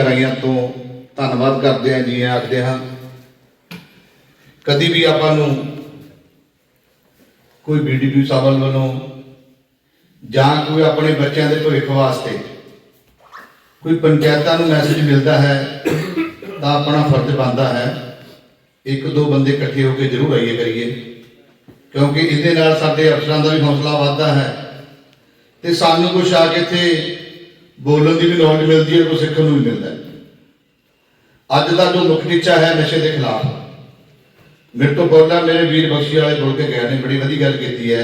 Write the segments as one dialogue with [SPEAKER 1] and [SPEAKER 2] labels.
[SPEAKER 1] ਗਹਿਰਾਈਆਂ ਤੋਂ ਧੰਨਵਾਦ ਕਰਦੇ ਹਾਂ ਜੀ ਆਖਦੇ ਹਾਂ। ਕਦੀ ਵੀ ਆਪਾਂ ਨੂੰ ਕੋਈ ਬੀਡੀਪੀ ਸਾਹਿਬ ਵੱਲੋਂ ਜਾਂ ਕੋਈ ਆਪਣੇ ਬੱਚਿਆਂ ਦੇ ਭਵਿੱਖ ਵਾਸਤੇ ਕੋਈ ਪੰਚਾਇਤਾਂ ਨੂੰ ਮੈਸੇਜ ਮਿਲਦਾ ਹੈ ਤਾਂ ਆਪਣਾ ਫਰਜ਼ ਬਣਦਾ ਹੈ, ਇੱਕ ਦੋ ਬੰਦੇ ਇਕੱਠੇ ਹੋ ਕੇ ਜ਼ਰੂਰ ਆਈਏ ਕਰੀਏ। ਕਿਉਂਕਿ ਇਹਦੇ ਨਾਲ ਸਾਡੇ ਅਫਸਰਾਂ ਦਾ ਵੀ ਹੌਸਲਾ ਵੱਧਦਾ ਹੈ ਤੇ ਸਾਨੂੰ ਕੁਛ ਆ ਕੇ ਇੱਥੇ ਬੋਲਣ ਦੀ ਵੀ ਨੌਲੇਜ ਮਿਲਦੀ ਹੈ ਕੁਛ ਸਿੱਖਣ ਨੂੰ ਵੀ ਮਿਲਦਾ ਅੱਜ ਦਾ ਜੋ ਮੁੱਖ ਟੀਚਾ ਹੈ ਨਸ਼ੇ ਦੇ ਖਿਲਾਫ, ਮੇਰੇ ਤੋਂ ਪਹਿਲਾਂ ਮੇਰੇ ਵੀਰ ਬਖਸ਼ੀ ਵਾਲੇ ਬੋਲ ਕੇ ਗਏ ਨੇ, ਬੜੀ ਵਧੀਆ ਗੱਲ ਕੀਤੀ ਹੈ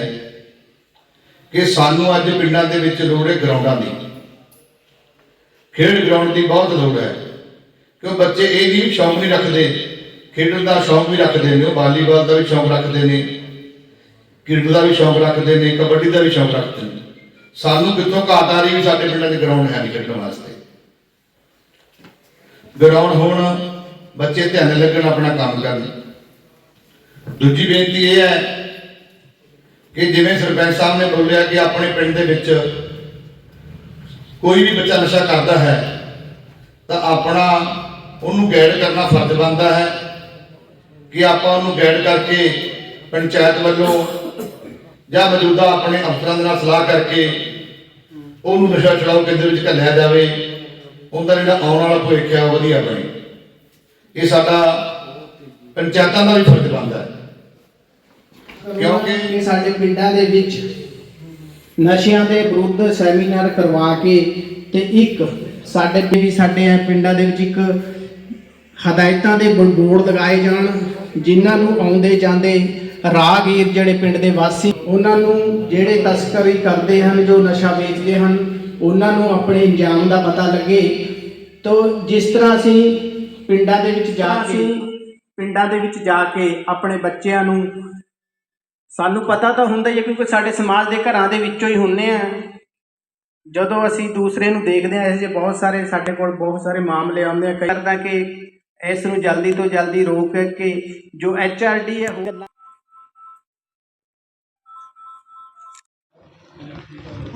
[SPEAKER 1] ਕਿ ਸਾਨੂੰ ਅੱਜ ਪਿੰਡਾਂ ਦੇ ਵਿੱਚ ਲੋੜ ਹੈ ਗਰਾਊਂਡਾਂ ਦੀ। ਖੇਡ ਗਰਾਊਂਡ ਦੀ ਬਹੁਤ ਲੋੜ ਹੈ, ਕਿਉਂ ਬੱਚੇ ਇਹ ਨਹੀਂ ਸ਼ੌਂਕ ਨਹੀਂ ਰੱਖਦੇ, ਖੇਡਣ ਦਾ ਸ਼ੌਂਕ ਵੀ ਰੱਖਦੇ ਨੇ ਉਹ ਵਾਲੀਬਾਲ ਦਾ ਵੀ ਸ਼ੌਂਕ ਰੱਖਦੇ ਨੇ, ਕ੍ਰਿਕਟ ਦਾ ਵੀ ਸ਼ੌਂਕ ਰੱਖਦੇ ਨੇ, ਕਬੱਡੀ ਦਾ ਵੀ ਸ਼ੌਂਕ ਰੱਖਦੇ ਨੇ। ਸਾਨੂੰ ਕਿੱਥੋਂ ਘਾਟ ਆ ਰਹੀ ਵੀ ਸਾਡੇ ਪਿੰਡਾਂ 'ਚ ਗਰਾਊਂਡ ਹੈ ਨਹੀਂ ਖੇਡਣ ਵਾਸਤੇ। ਗਰਾਊਂਡ ਹੋਣ, ਬੱਚੇ ਧਿਆਨ ਲੱਗਣ, ਆਪਣਾ ਕੰਮ ਕਰਨ। ਦੂਜੀ ਬੇਨਤੀ ਇਹ ਹੈ ਕਿ ਜਿਵੇਂ ਸਰਪੰਚ ਸਾਹਿਬ ਨੇ ਬੋਲਿਆ ਕਿ ਆਪਣੇ ਪਿੰਡ ਦੇ ਵਿੱਚ ਕੋਈ ਵੀ ਬੱਚਾ ਨਸ਼ਾ ਕਰਦਾ ਹੈ, ਤਾਂ ਆਪਣਾ ਉਹਨੂੰ ਗਾਈਡ ਕਰਨਾ ਫਰਜ਼ ਬਣਦਾ ਹੈ ਕਿ ਆਪਾਂ ਉਹਨੂੰ ਗਾਈਡ ਕਰਕੇ ਪੰਚਾਇਤ ਵੱਲੋਂ ਜਾਂ ਮੌਜੂਦਾ ਆਪਣੇ ਅਫਸਰਾਂ ਦੇ ਨਾਲ ਸਲਾਹ ਕਰਕੇ ਉਹਨੂੰ ਨਸ਼ਾ ਛੁਡਾਓ ਕੇਂਦਰ ਵਿੱਚ ਘੱਲਿਆ ਜਾਵੇ, ਉਹਦਾ ਜਿਹੜਾ ਆਉਣ ਵਾਲਾ ਭਵਿੱਖ ਹੈ ਉਹ ਵਧੀਆ ਬਣੇ। ਇਹ ਸਾਡਾ ਪੰਚਾਇਤਾਂ ਦਾ ਵੀ ਫਰਜ਼ ਬਣਦਾ ਹੈ। ਕਿਉਂਕਿ
[SPEAKER 2] ਸਾਡੇ ਪਿੰਡਾਂ ਦੇ ਵਿੱਚ ਨਸ਼ਿਆਂ ਦੇ ਵਿਰੁੱਧ ਸੈਮੀਨਾਰ ਕਰਵਾ ਕੇ ਤੇ ਇੱਕ ਸਾਡੇ ਵੀ ਸਾਡੇ ਪਿੰਡਾਂ ਦੇ ਵਿੱਚ ਇੱਕ ਹਦਾਇਤਾਂ ਦੇ ਬ- ਬੋਰਡ ਲਗਾਏ ਜਾਣ, ਜਿਨ੍ਹਾਂ ਨੂੰ ਆਉਂਦੇ ਜਾਂਦੇ ਰਾਹਗੀਰ ਜਿਹੜੇ ਪਿੰਡ ਦੇ ਵਾਸੀ, ਉਹਨਾਂ ਨੂੰ ਜਿਹੜੇ ਤਸਕਰੀ ਕਰਦੇ ਹਨ, ਜੋ ਨਸ਼ਾ ਵੇਚਦੇ ਹਨ, ਉਹਨਾਂ ਨੂੰ ਆਪਣੇ ਇੰਜਾਮ ਦਾ ਪਤਾ ਲੱਗੇ। ਤੋ ਜਿਸ ਤਰ੍ਹਾਂ ਅਸੀਂ ਪਿੰਡਾਂ ਦੇ ਵਿੱਚ ਜਾ ਕੇ ਪਿੰਡਾਂ ਦੇ ਵਿੱਚ ਜਾ ਕੇ ਆਪਣੇ ਬੱਚਿਆਂ ਨੂੰ, ਸਾਨੂੰ ਪਤਾ ਤਾਂ ਹੁੰਦਾ ਹੀ ਹੈ ਕਿਉਂਕਿ ਸਾਡੇ ਸਮਾਜ ਦੇ ਘਰਾਂ ਦੇ ਵਿੱਚੋਂ ਹੀ ਹੁੰਨੇ ਆ। ਜਦੋਂ ਅਸੀਂ ਦੂਸਰੇ ਨੂੰ ਦੇਖਦੇ ਆ, ਇਹੋ ਜਿਹੇ ਬਹੁਤ ਸਾਰੇ ਸਾਡੇ ਕੋਲ ਬਹੁਤ ਸਾਰੇ ਮਾਮਲੇ ਆਉਂਦੇ ਆ। ਕਈ ਕਰਦਾ ਕਿ ਇਸ ਨੂੰ ਜਲਦੀ ਤੋਂ ਜਲਦੀ ਰੋਕ ਕੇ ਜੋ ਐਚ ਆਰ ਡੀ ਹੈ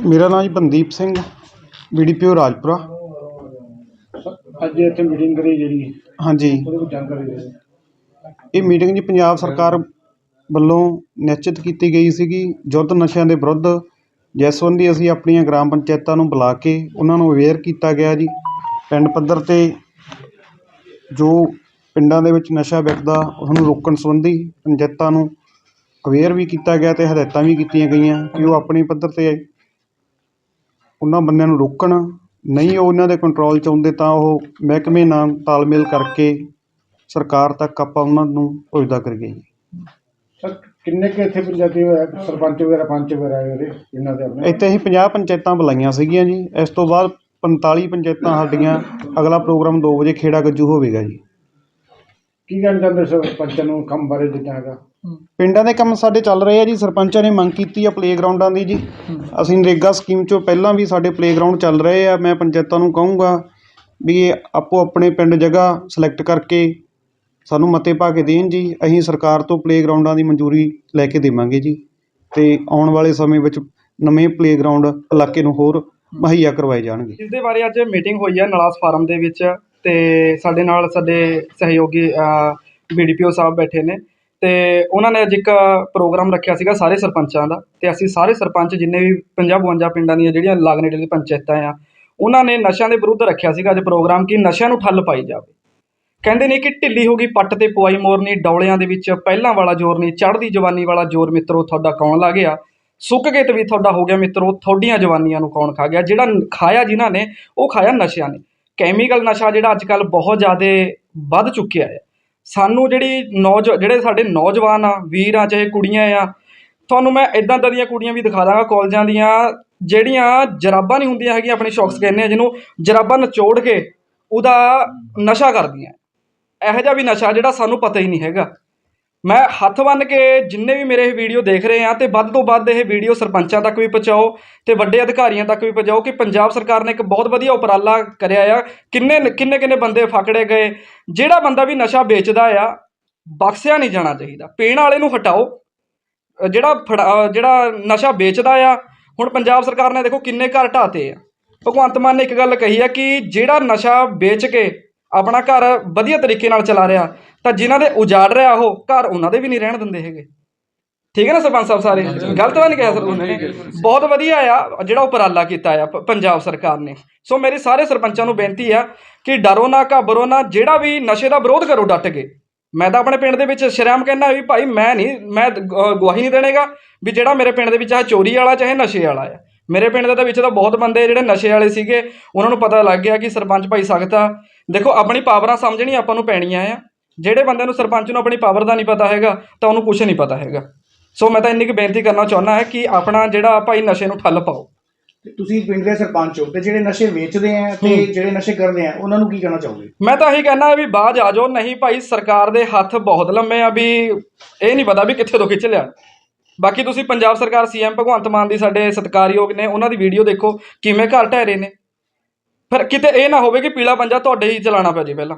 [SPEAKER 3] ਮੇਰਾ ਨਾਮ ਜੀ ਬੰਦੀਪ ਸਿੰਘ ਬੀਡੀਪੀਓ ਰਾਜਪੁਰਾ।
[SPEAKER 4] ਅੱਜ ਇੱਥੇ ਮੀਟਿੰਗ ਕਰੀ ਜਿਹੜੀ।
[SPEAKER 3] ਹਾਂਜੀ।
[SPEAKER 4] ਉਹਦੇ ਵਿੱਚ ਜਾਣਕਾਰੀ ਦੇ ਦਿਓ।
[SPEAKER 3] ਇਹ ਮੀਟਿੰਗ ਜੀ ਪੰਜਾਬ ਸਰਕਾਰ ਵੱਲੋਂ ਨਿਸ਼ਚਿਤ ਕੀਤੀ ਗਈ ਸੀਗੀ। ਯੁੱਧ ਨਸ਼ਿਆਂ ਦੇ ਵਿਰੁੱਧ ਜਿਸ ਸੰਬੰਧੀ ਅਸੀਂ ਆਪਣੀਆਂ ਗ੍ਰਾਮ ਪੰਚਾਇਤਾਂ ਨੂੰ ਬੁਲਾ ਕੇ ਉਹਨਾਂ ਨੂੰ ਅਵੇਅਰ ਕੀਤਾ ਗਿਆ ਜੀ। ਪਿੰਡ ਪੱਧਰ ਤੇ ਜੋ ਪਿੰਡਾਂ ਦੇ ਵਿੱਚ ਨਸ਼ਾ ਵਿਕਦਾ ਉਹਨੂੰ ਰੋਕਣ ਸੰਬੰਧੀ ਪੰਚਾਇਤਾਂ ਨੂੰ ਅਵੇਅਰ ਵੀ ਕੀਤਾ ਗਿਆ ਤੇ ਹਦਾਇਤਾਂ ਵੀ ਕੀਤੀਆਂ ਗਈਆਂ ਕਿ ਉਹ ਆਪਣੀ ਪੱਧਰ ਤੇ ਉਹਨਾਂ ਬੰਦਿਆਂ ਨੂੰ ਰੋਕਣ ਨਹੀਂ ਉਹ ਉਹਨਾਂ ਦੇ ਕੰਟਰੋਲ 'ਚ ਆਉਂਦੇ ਤਾਂ ਉਹ ਮਹਿਕਮੇ ਨਾਲ ਤਾਲਮੇਲ ਕਰਕੇ ਸਰਕਾਰ ਤੱਕ ਆਪਾਂ ਉਹਨਾਂ ਨੂੰ ਪੁੱਜਦਾ ਕਰੀਏ ਜੀ।
[SPEAKER 4] ਸਰ ਕਿੰਨੇ ਕੁ ਇੱਥੇ ਪੰਜਾਬੀ ਹੋਇਆ ਸਰਪੰਚ ਵਗੈਰਾ ਪੰਚ ਵਗੈਰਾ ਆਏ ਉਹਦੇ ਇਹਨਾਂ ਦੇ ਆਪਣੇ?
[SPEAKER 3] ਇੱਥੇ ਅਸੀਂ 50 ਪੰਚਾਇਤਾਂ ਬੁਲਾਈਆਂ ਸੀਗੀਆਂ ਜੀ। ਇਸ ਤੋਂ ਬਾਅਦ 45 ਪੰਚਾਇਤਾਂ ਸਾਡੀਆਂ ਅਗਲਾ ਪ੍ਰੋਗਰਾਮ 2 ਵਜੇ ਖੇੜਾ ਗੱਜੂ ਹੋਵੇਗਾ ਜੀ।
[SPEAKER 4] ਕੀ ਕਹਿਣਾ ਚਾਹੁੰਦੇ ਸਰਪੰਚ ਨੂੰ ਕੰਮ ਬਾਰੇ ਜਿੱਦਾਂ ਹੈਗਾ?
[SPEAKER 3] ਪਿੰਡਾਂ ਦੇ ਕੰਮ ਸਾਡੇ ਚੱਲ ਰਹੇ ਆ ਜੀ ਸਰਪੰਚਾਂ ਨੇ ਮੰਗ ਕੀਤੀ ਆ ਪਲੇਗਰਾਉਂਡਾਂ ਦੀ ਜੀ। ਅਸੀਂ ਨਰੇਗਾ ਸਕੀਮ ਚੋਂ ਪਹਿਲਾਂ ਵੀ ਸਾਡੇ ਪਲੇਗਰਾਉਂਡ ਚੱਲ ਰਹੇ ਆ ਮੈਂ ਪੰਚਾਇਤਾਂ ਨੂੰ ਕਹੂੰਗਾ ਵੀ ਇਹ ਆਪੋ ਆਪਣੇ ਪਿੰਡ ਜਗ੍ਹਾ ਸਿਲੈਕਟ ਕਰਕੇ ਸਾਨੂੰ ਮਤੇ ਪਾ ਕੇ ਦੇਣ ਜੀ। ਅਸੀਂ ਸਰਕਾਰ ਤੋਂ ਪਲੇਗਰਾਉਂਡਾਂ ਦੀ ਮਨਜ਼ੂਰੀ ਲੈ ਕੇ ਦੇਵਾਂਗੇ ਜੀ। ਤੇ ਆਉਣ ਵਾਲੇ ਸਮੇਂ ਵਿੱਚ ਨਵੇਂ ਪਲੇਗਰਾਉਂਡ ਇਲਾਕੇ ਨੂੰ ਹੋਰ ਮੁਹੱਈਆ ਕਰਵਾਏ ਜਾਣਗੇ।
[SPEAKER 5] ਇਸ ਦੇ ਬਾਰੇ ਅੱਜ ਮੀਟਿੰਗ ਹੋਈ ਹੈ ਨਲਾਸ ਫਾਰਮ ਦੇ ਵਿੱਚ। ਅਤੇ ਸਾਡੇ ਨਾਲ ਸਾਡੇ ਸਹਿਯੋਗੀ ਬੀ ਡੀ ਪੀ ਓ ਸਾਹਿਬ ਬੈਠੇ ਨੇ। ਅਤੇ ਉਹਨਾਂ ਨੇ ਅੱਜ ਇੱਕ ਪ੍ਰੋਗਰਾਮ ਰੱਖਿਆ ਸੀਗਾ ਸਾਰੇ ਸਰਪੰਚਾਂ ਦਾ। ਅਤੇ ਅਸੀਂ ਸਾਰੇ ਸਰਪੰਚ ਜਿੰਨੇ ਵੀ 50 52 ਪਿੰਡਾਂ ਦੀਆਂ ਜਿਹੜੀਆਂ ਲਾਗ ਨੇੜੇ ਦੀਆਂ ਪੰਚਾਇਤਾਂ ਆ, ਉਹਨਾਂ ਨੇ ਨਸ਼ਿਆਂ ਦੇ ਵਿਰੁੱਧ ਰੱਖਿਆ ਸੀਗਾ ਅੱਜ ਪ੍ਰੋਗਰਾਮ ਕਿ ਨਸ਼ਿਆਂ ਨੂੰ ਠੱਲ ਪਾਈ ਜਾਵੇ। ਕਹਿੰਦੇ ਨੇ ਕਿ ਢਿੱਲੀ ਹੋ ਗਈ ਪੱਟ ਤੇ ਪੁਆਈ ਮੋਰਨੀ, ਡੌਲਿਆਂ ਦੇ ਵਿੱਚ ਪਹਿਲਾਂ ਵਾਲਾ ਜ਼ੋਰ ਨਹੀਂ, ਚੜ੍ਹਦੀ ਜਵਾਨੀ ਵਾਲਾ ਜ਼ੋਰ ਮਿੱਤਰੋ, ਤੁਹਾਡਾ ਕੌਣ ਲਾ ਗਿਆ? ਸੁੱਕ ਕੇ ਤੇ ਵੀ ਤੁਹਾਡਾ ਹੋ ਗਿਆ ਮਿੱਤਰੋ, ਤੁਹਾਡੀਆਂ ਜਵਾਨੀਆਂ ਨੂੰ ਕੌਣ ਖਾ ਗਿਆ? ਜਿਹੜਾ ਖਾਇਆ ਜਿਨ੍ਹਾਂ ਨੇ, ਉਹ ਖਾਇਆ ਨਸ਼ਿਆਂ ਨੇ। ਕੈਮੀਕਲ ਨਸ਼ਾ ਜਿਹੜਾ ਅੱਜ ਕੱਲ੍ਹ ਬਹੁਤ ਜ਼ਿਆਦਾ ਵੱਧ ਚੁੱਕਿਆ ਹੈ। ਸਾਨੂੰ ਜਿਹੜੀ ਨੌਜ, ਜਿਹੜੇ ਸਾਡੇ ਨੌਜਵਾਨ ਆ, ਵੀਰ ਆ, ਚਾਹੇ ਕੁੜੀਆਂ ਆ, ਤੁਹਾਨੂੰ ਮੈਂ ਇਦਾਂ ਦੀਆਂ ਦੀਆਂ ਕੁੜੀਆਂ ਵੀ ਦਿਖਾ ਦਾਂਗਾ ਕਾਲਜਾਂ ਦੀਆਂ, ਜਿਹੜੀਆਂ ਜਰਾਬਾਂ ਨਹੀਂ ਹੁੰਦੀਆਂ ਹੈਗੀਆਂ ਆਪਣੇ ਸ਼ੌਕਸ ਕਹਿੰਦੇ ਆ, ਜਿਹਨੂੰ ਜਰਾਬਾਂ ਨਚੋੜ ਕੇ ਉਹਦਾ ਨਸ਼ਾ ਕਰਦੀਆਂ। ਇਹੋ ਜਿਹਾ ਵੀ ਨਸ਼ਾ ਜਿਹੜਾ ਸਾਨੂੰ ਪਤਾ ਹੀ ਨਹੀਂ ਹੈਗਾ। ਮੈਂ ਹੱਥ ਬੰਨ੍ਹ ਕੇ ਜਿੰਨੇ ਵੀ ਮੇਰੇ ਇਹ ਵੀਡੀਓ ਦੇਖ ਰਹੇ ਆ ਤੇ ਵੱਧ ਤੋਂ ਵੱਧ ਇਹ ਵੀਡੀਓ ਸਰਪੰਚਾਂ ਤੱਕ ਵੀ ਪਹੁੰਚਾਓ ਤੇ ਵੱਡੇ ਅਧਿਕਾਰੀਆਂ ਤੱਕ ਵੀ ਪਹੁੰਚਾਓ ਕਿ ਪੰਜਾਬ ਸਰਕਾਰ ਨੇ ਇੱਕ ਬਹੁਤ ਵਧੀਆ ਉਪਰਾਲਾ ਕਰਿਆ ਆ। ਕਿੰਨੇ ਕਿੰਨੇ ਕਿੰਨੇ ਬੰਦੇ ਫਕੜੇ ਗਏ। ਜਿਹੜਾ ਬੰਦਾ ਵੀ ਨਸ਼ਾ ਵੇਚਦਾ ਆ, ਬਖਸ਼ਿਆ ਨਹੀਂ ਜਾਣਾ ਚਾਹੀਦਾ। ਪੀਣ ਵਾਲੇ ਨੂੰ ਹਟਾਓ। ਜਿਹੜਾ ਫੜਾ- ਜਿਹੜਾ ਨਸ਼ਾ ਵੇਚਦਾ ਆ, ਹੁਣ ਪੰਜਾਬ ਸਰਕਾਰ ਨੇ ਦੇਖੋ ਕਿੰਨੇ ਘਰ ਢਾਤੇ ਆ। ਭਗਵੰਤ ਮਾਨ ਨੇ ਇੱਕ ਗੱਲ ਕਹੀ ਹੈ ਕਿ ਜਿਹੜਾ ਨਸ਼ਾ ਵੇਚ ਕੇ ਆਪਣਾ ਘਰ ਵਧੀਆ ਤਰੀਕੇ ਨਾਲ ਚਲਾ ਰਿਹਾ ਤਾਂ ਜਿਨ੍ਹਾਂ ਦੇ ਉਜਾੜ ਰਿਹਾ ਉਹ ਘਰ ਉਹਨਾਂ ਦੇ ਵੀ ਨਹੀਂ ਰਹਿਣ ਦਿੰਦੇ ਹੈਗੇ। ਠੀਕ ਹੈ ਨਾ ਸਰਪੰਚ ਸਾਹਿਬ ਸਾਰੇ? ਗਲਤ ਤਾਂ ਨਹੀਂ ਕਿਹਾ ਸਰ ਉਹਨੇ ਬਹੁਤ ਵਧੀਆ ਆ ਜਿਹੜਾ ਉਪਰਾਲਾ ਕੀਤਾ ਆ ਪੰਜਾਬ ਸਰਕਾਰ ਨੇ। ਸੋ ਮੇਰੀ ਸਾਰੇ ਸਰਪੰਚਾਂ ਨੂੰ ਬੇਨਤੀ ਆ ਕਿ ਡਰੋ ਨਾ ਘਬਰੋ ਨਾ ਜਿਹੜਾ ਵੀ ਨਸ਼ੇ ਦਾ ਵਿਰੋਧ ਕਰੋ ਡਟ ਕੇ। ਮੈਂ ਤਾਂ ਆਪਣੇ ਪਿੰਡ ਦੇ ਵਿੱਚ ਸ਼ਰਮ ਕਹਿੰਦਾ ਵੀ ਭਾਈ ਮੈਂ ਨਹੀਂ ਮੈਂ ਗਵਾਹੀ ਨਹੀਂ ਦੇਣੇਗਾ ਵੀ ਜਿਹੜਾ ਮੇਰੇ ਪਿੰਡ ਦੇ ਵਿੱਚ ਚਾਹੇ ਚੋਰੀ ਵਾਲਾ ਚਾਹੇ ਨਸ਼ੇ ਵਾਲਾ ਆ। ਮੇਰੇ ਪਿੰਡ ਦੇ ਤਾਂ ਵਿੱਚ ਤਾਂ ਬਹੁਤ ਬੰਦੇ ਜਿਹੜੇ ਨਸ਼ੇ ਵਾਲੇ ਸੀਗੇ ਉਹਨਾਂ ਨੂੰ ਪਤਾ ਲੱਗ ਗਿਆ ਕਿ ਸਰਪੰਚ ਭਾਈ ਸਖਤ ਆ। ਦੇਖੋ ਆਪਣੀ ਪਾਵਰਾਂ ਸਮਝਣੀ ਆਪਾਂ ਨੂੰ ਪੈਣੀਆਂ ਆ। ਜਿਹੜੇ ਬੰਦੇ ਨੂੰ ਸਰਪੰਚ ਨੂੰ ਆਪਣੀ ਪਾਵਰ ਦਾ ਨਹੀਂ ਪਤਾ ਹੈਗਾ ਤਾਂ ਉਹਨੂੰ ਕੁਝ ਨਹੀਂ ਪਤਾ ਹੈਗਾ। ਸੋ ਮੈਂ ਤਾਂ ਇੰਨੀ ਕੁ ਬੇਨਤੀ ਕਰਨਾ ਚਾਹੁੰਦਾ ਹੈ ਕਿ ਆਪਣਾ ਜਿਹੜਾ ਭਾਈ ਨਸ਼ੇ ਨੂੰ ਠੱਲ ਪਾਓ।
[SPEAKER 6] ਤੇ ਤੁਸੀਂ ਪਿੰਡ ਦੇ ਸਰਪੰਚ ਹੋ ਤੇ ਜਿਹੜੇ ਨਸ਼ੇ ਵੇਚਦੇ ਆ ਤੇ ਜਿਹੜੇ ਨਸ਼ੇ ਕਰਦੇ ਆ ਉਹਨਾਂ ਨੂੰ ਕੀ ਕਹਿਣਾ ਚਾਹੋਗੇ?
[SPEAKER 5] ਮੈਂ ਤਾਂ ਇਹੀ ਕਹਿਣਾ ਵੀ ਬਾਜ ਆ ਜਾਓ ਨਹੀਂ ਭਾਈ ਸਰਕਾਰ ਦੇ ਹੱਥ ਬਹੁਤ ਲੰਮੇ ਆ ਵੀ ਇਹ ਨਹੀਂ ਪਤਾ ਵੀ ਕਿੱਥੇ ਤੋਂ ਖਿੱਚ ਲਿਆ। ਬਾਕੀ ਤੁਸੀਂ ਪੰਜਾਬ ਸਰਕਾਰ, ਸੀਐਮ ਭਗਵੰਤ ਮਾਨ ਦੀ ਸਾਡੇ ਸਤਿਕਾਰਯੋਗ ਨੇ ਉਹਨਾਂ ਦੀ ਵੀਡੀਓ ਦੇਖੋ, ਕਿਵੇਂ ਘਰ ਢਹਿ ਰਹੇ ਨੇ। ਫਿਰ ਕਿਤੇ ਇਹ ਨਾ ਹੋਵੇ ਕਿ ਪੀਲਾ ਪੰਜਾ ਤੁਹਾਡੇ ਹੀ ਚਲਾਉਣਾ ਪੈ ਜੇ ਪਹਿਲਾਂ।